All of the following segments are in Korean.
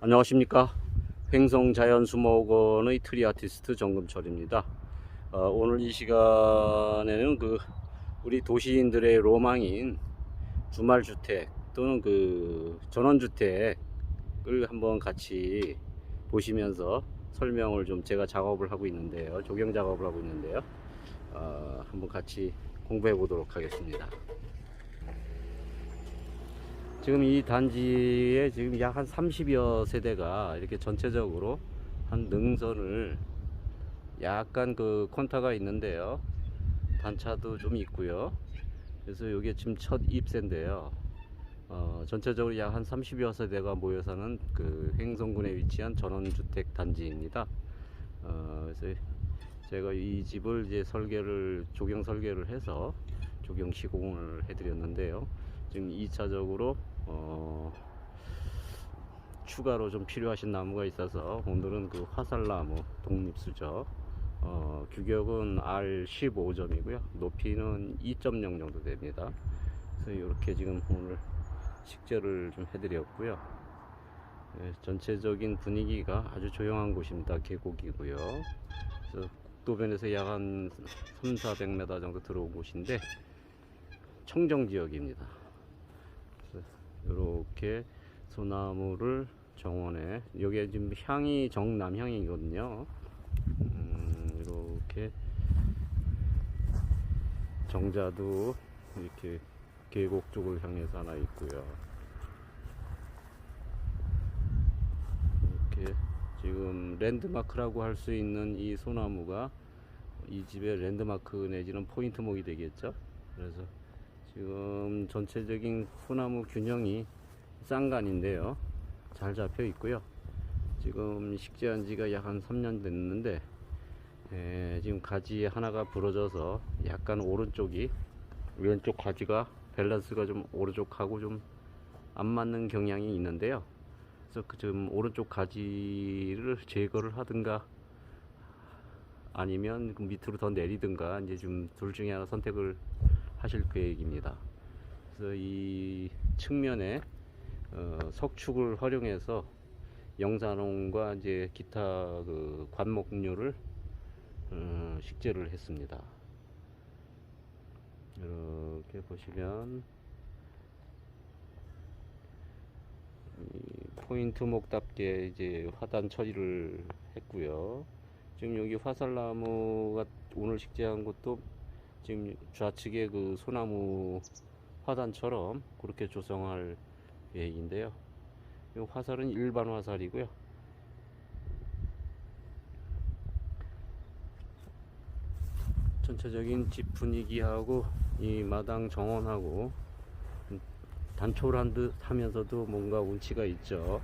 안녕하십니까. 횡성자연수목원의 트리 아티스트 정금철입니다. 어, 오늘 이 시간에는 그 우리 도시인들의 로망인 주말주택 또는 그 전원주택을 한번 같이 보시면서 설명을 좀 제가 작업을 하고 있는데요. 조경 작업을 하고 있는데요. 어, 한번 같이 공부해 보도록 하겠습니다 지금 이 단지에 지금 약 한 30여 세대가 이렇게 전체적으로 한 능선을 약간 그 콘타가 있는데요. 단차도 좀 있고요. 그래서 이게 지금 첫 입세인데요. 어, 전체적으로 약 한 30여 세대가 모여 사는 그 횡성군에 위치한 전원주택 단지입니다. 어, 그래서 제가 이 집을 이제 설계를 조경 설계를 해서 조경 시공을 해드렸는데요. 지금 2차적으로 어, 추가로 좀 필요하신 나무가 있어서 오늘은 그 화살나무 독립수죠. 어, 규격은 R15점이고요. 높이는 2.0 정도 됩니다. 그래서 이렇게 지금 오늘 식재를 좀 해드렸고요. 예, 전체적인 분위기가 아주 조용한 곳입니다. 계곡이고요. 그래서 국도변에서 약 한 3, 400m 정도 들어온 곳인데 청정 지역입니다. 이렇게 소나무를 정원에 여기에 지금 향이 정남향이거든요. 음, 이렇게 정자도 이렇게 계곡 쪽을 향해서 하나 있고요. 이렇게 지금 랜드마크라고 할 수 있는 이 소나무가 이 집의 랜드마크 내지는 포인트목이 되겠죠. 그래서 지금 전체적인 소나무 균형이 쌍간인데요. 잘 잡혀 있고요. 지금 식재한 지가 약 한 3년 됐는데 에, 지금 가지 하나가 부러져서 약간 오른쪽이 왼쪽 가지가 밸런스가 좀 오른쪽하고 좀 안 맞는 경향이 있는데요. 그래서 그좀 오른쪽 가지를 제거를 하든가 아니면 그 밑으로 더 내리든가 이제 좀 둘 중에 하나 선택을 하실 계획입니다. 그래서 이 측면에 어, 석축을 활용해서 영산홍과 이제 기타 그 관목류를 어, 식재를 했습니다. 이렇게 보시면 이 포인트 목답게 이제 화단 처리를 했고요. 지금 여기 화살나무가 오늘 식재한 것도 지금 좌측에 그 소나무 화단처럼 그렇게 조성할 계획인데요. 이 화살은 일반 화살이고요. 전체적인 집 분위기하고 이 마당 정원하고 단촐한 듯 하면서도 뭔가 운치가 있죠.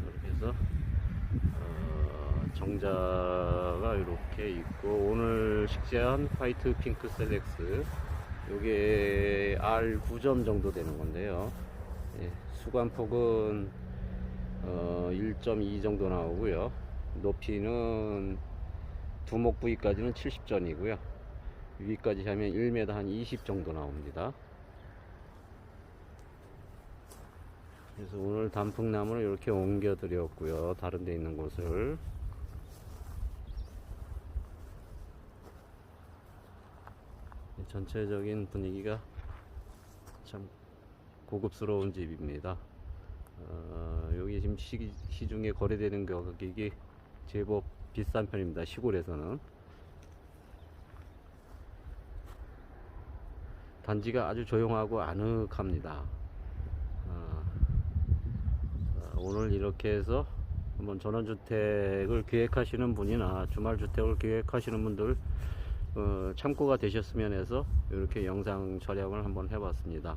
이렇게 해서 어, 정자가 이렇게 있고 오늘 식재한 화이트 핑크 셀렉스 요게 R9점 정도 되는 건데요. 예, 수관폭은 어, 1.2 정도 나오고요. 높이는 두목 부위까지는 70전이고요. 위까지 하면 1m 한 20 정도 나옵니다. 그래서 오늘 단풍나무를 이렇게 옮겨 드렸고요. 다른 데 있는 곳을. 전체적인 분위기가 참 고급스러운 집입니다. 어, 여기 지금 시, 시중에 거래되는 가격이 제법 비싼 편입니다. 시골에서는. 단지가 아주 조용하고 아늑합니다. 어, 자, 오늘 이렇게 해서 한번 전원주택을 계획하시는 분이나 주말주택을 계획하시는 분들 어, 참고가 되셨으면 해서 이렇게 영상 촬영을 한번 해봤습니다.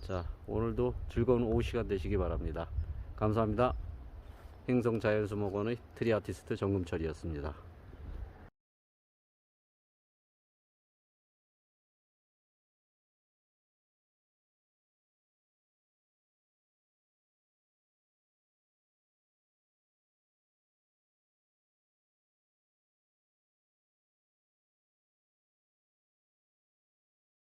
자 오늘도 즐거운 오후 시간 되시기 바랍니다. 감사합니다. 행성자연수목원의 트리아티스트 정금철이었습니다.